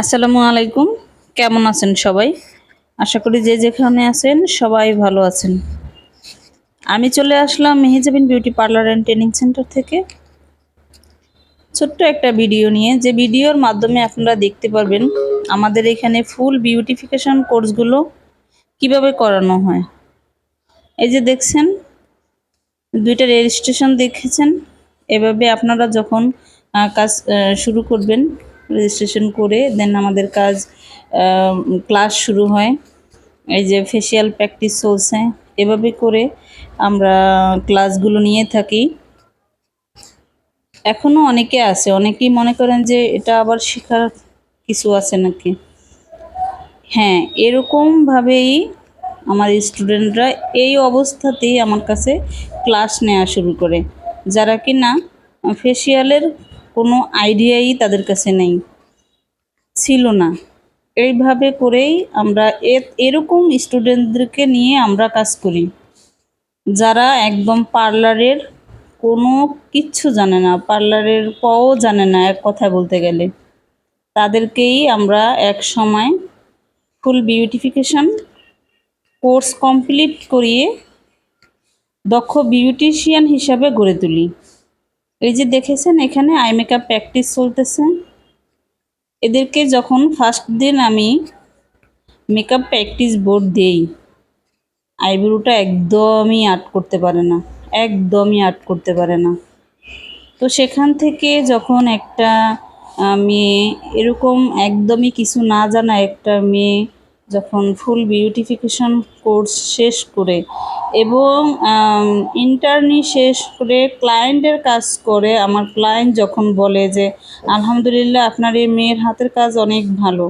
আসসালামু আলাইকুম। কেমন আছেন সবাই? আশা করি যে যেখানে আছেন সবাই ভালো আছেন। আমি চলে আসলাম Mehjabin beauty parlour and training centre থেকে। ছোট্ট একটা ভিডিও নিয়ে। যে ভিডিওর মাধ্যমে আপনারা দেখতে পারবেন আমাদের এখানে ফুল বিউটিফিকেশন কোর্সগুলো কীভাবে করানো হয়। এই যে দেখছেন, দুইটা রেজিস্ট্রেশন দেখেছেন। এভাবে আপনারা যখন কাজ শুরু করবেন রেজিস্ট্রেশন করে দেন আমাদের কাজ ক্লাস শুরু হয়। এই যে ফেসিয়াল প্র্যাকটিস চলছে, এভাবে করে আমরা ক্লাসগুলো নিয়ে থাকি। এখনও অনেকে আছে, অনেকেই মনে করেন যে এটা আবার শেখার কিছু আছে নাকি? হ্যাঁ এরকমভাবেই আমার স্টুডেন্টরা এই অবস্থাতেই আমার কাছে ক্লাস নেওয়া শুরু করে। যারা কি না ফেসিয়ালের কোনো আইডিয়াই তাদের কাছে নেই। ছিল না। এইভাবে করেই আমরা এরকম স্টুডেন্টদেরকে নিয়ে আমরা কাজ করি। যারা একদম পার্লারের কোনো কিচ্ছু জানে না, পার্লারের পও জানে না এক কথা বলতে গেলে। তাদেরকেই আমরা এক সময় ফুল বিউটিফিকেশন কোর্স কমপ্লিট করিয়ে দক্ষ বিউটিশিয়ান হিসাবে গড়ে তুলি। এই যে দেখেছেন, এখানে আই মেকআপ প্র্যাকটিস চলতেছে। এদেরকে যখন ফার্স্ট দিন আমি মেকআপ প্র্যাকটিস বোর্ড দেই আইব্রোটা একদমই আর্ট করতে পারে না, একদমই আর্ট করতে পারে না। তো সেখান থেকে যখন একটা মেয়ে এরকম একদমই কিছু না জানা একটা মেয়ে যখন ফুল বিউটিফিকেশন কোর্স শেষ করে এবং ইন্টার্নি শেষ করে ক্লায়েন্টের কাজ করে, আমার ক্লায়েন্ট যখন বলে যে, আলহামদুলিল্লাহ, আপনার এই মেয়ের হাতের কাজ অনেক ভালো।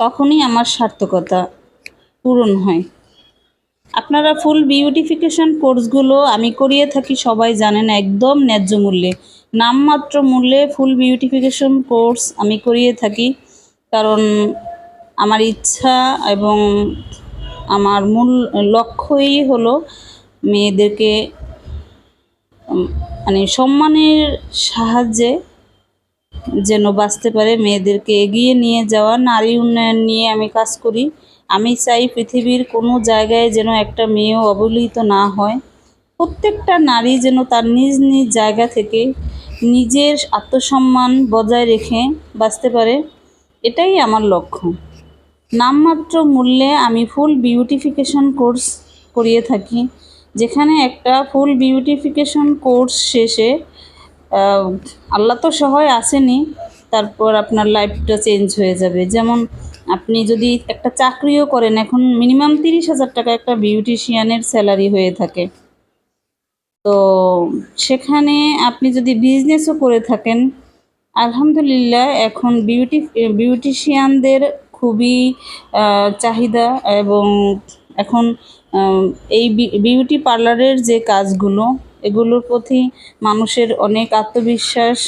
তখনই আমার সার্থকতা পূরণ হয়। আপনারা ফুল বিউটিফিকেশন কোর্সগুলো আমি করিয়ে থাকি, সবাই জানেন, একদম ন্যায্য মূল্যে। নামমাত্র মূল্যে ফুল বিউটিফিকেশন কোর্স আমি করিয়ে থাকি। কারণ আমার ইচ্ছা এবং আমার মূল লক্ষ্যই হলো মেয়েদেরকে মানে সম্মানের সাহায্যে যেন বাঁচতে পারে, মেয়েদেরকে এগিয়ে নিয়ে যাওয়া, নারী উন্নয়ন নিয়ে আমি কাজ করি। আমি চাই পৃথিবীর কোনো জায়গায় যেন একটা মেয়েও অবহেলিত না হয়। প্রত্যেকটা নারী যেন তার নিজ নিজ জায়গা থেকে নিজের আত্মসম্মান বজায় রেখে বাঁচতে পারে। এটাই আমার লক্ষ্য। নামমাত্র মূল্যে আমি ফুল বিউটিফিকেশন কোর্স করিয়ে থাকি। যেখানে একটা ফুল বিউটিফিকেশন কোর্স শেষে আল্লাহ তো সহায় আসেনি, তারপর আপনার লাইফটা চেঞ্জ হয়ে যাবে। যেমন আপনি যদি একটা চাকরিও করেন, এখন মিনিমাম তিরিশ হাজার টাকা একটা বিউটিশিয়ানের স্যালারি হয়ে থাকে। তো সেখানে আপনি যদি বিজনেসও করে থাকেন, আলহামদুলিল্লাহ এখন বিউটি, বিউটিশিয়ানদের খুবই চাহিদা এবং এখন এই বিউটি পার্লারের যে কাজগুলো, এগুলোর প্রতি মানুষের অনেক আত্মবিশ্বাস,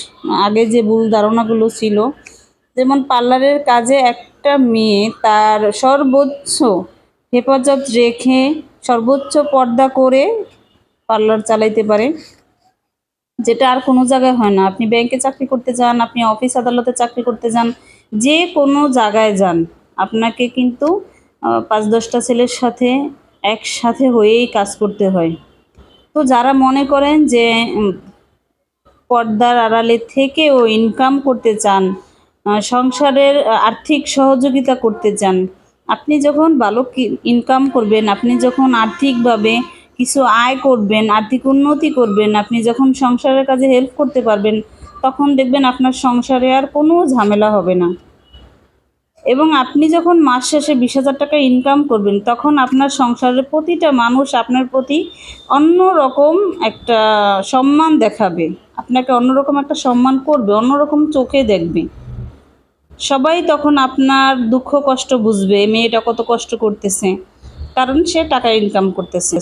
আগে যে ভুল ধারণাগুলো ছিল, যেমন পার্লারের কাজে একটা মেয়ে তার সর্বোচ্চ হেফাজত রেখে সর্বোচ্চ পর্দা করে পার্লার চালাইতে পারে। যেটা আর কোনো জায়গায় হয় না। আপনি ব্যাংকে চাকরি করতে যান, আপনি অফিস আদালতে চাকরি করতে যান, যে কোনো জায়গায় যান, আপনাকে কিন্তু পাঁচ দশটা ছেলের সাথে একসাথে হয়েই কাজ করতে হয়। তো যারা মনে করেন যে পর্দার আড়ালে থেকেও ইনকাম করতে চান সংসারের আর্থিক সহযোগিতা করতে চান, আপনি যখন ভালো ইনকাম করবেন, আপনি যখন আর্থিকভাবে কিছু আয় করবেন, আর্থিক উন্নতি করবেন, আপনি যখন সংসারের কাজে হেল্প করতে পারবেন, তখন দেখবেন আপনার সংসারে আর কোনো ঝামেলা হবে না। এবং আপনি যখন মাস শেষে বিশ হাজার টাকা ইনকাম করবেন, তখন আপনার সংসারের প্রতিটা মানুষ আপনার প্রতি অন্য রকম একটা সম্মান দেখাবে। আপনাকে অন্যরকম একটা সম্মান করবে, অন্যরকম চোখে দেখবে। সবাই তখন আপনার দুঃখ কষ্ট বুঝবে, মেয়েটা কত কষ্ট করতেছে, কারণ সে টাকা ইনকাম করতেছে।